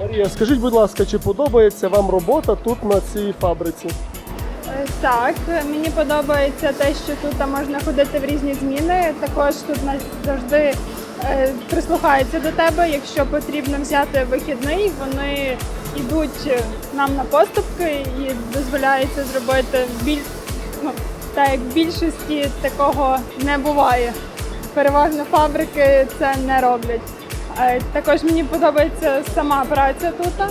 Марія, скажіть, будь ласка, чи подобається вам робота тут на цій фабриці? Е, Так, мені подобається те, що тут можна ходити в різні зміни. Також тут нас завжди е, прислухаються до тебе. Якщо потрібно взяти вихідний, вони йдуть нам на поступки і дозволяють це зробити біль... ну, так як в більшості такого не буває. Переважно фабрики це не роблять. Е, Також мені подобається сама праця тут.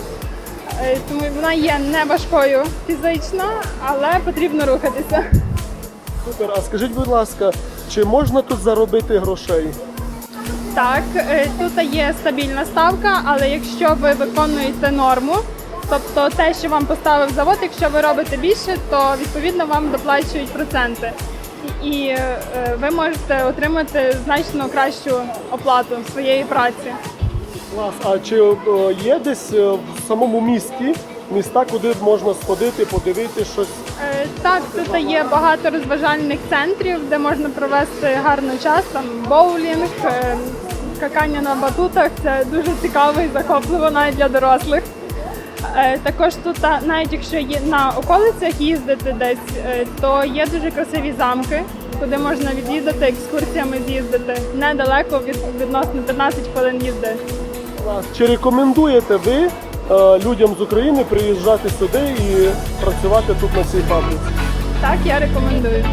Е, Тому вона є не важкою фізично, але потрібно рухатися. Супер. А скажіть, будь ласка, чи можна тут заробити грошей? Так, е, тут є стабільна ставка, але якщо ви виконуєте норму, тобто те, що вам поставив завод, якщо ви робите більше, то відповідно вам доплачують проценти. І, е, ви можете отримати значно кращу оплату своєї праці. Клас. А чи е, є десь е, в самому місті міста, куди можна сходити, подивити щось? Так, тут є багато розважальних центрів, де можна провести гарний час. Там боулінг, скакання на батутах. Це дуже цікаво і захопливо навіть для дорослих. Е, Також тут, навіть якщо є на околицях їздити десь, е, то є дуже красиві замки, куди можна відвідати екскурсіями з'їздити. Недалеко від відносно 15 хвилин їзди. Чи рекомендуєте ви е, людям з України приїжджати сюди і працювати тут на цій фабриці? Так, я рекомендую.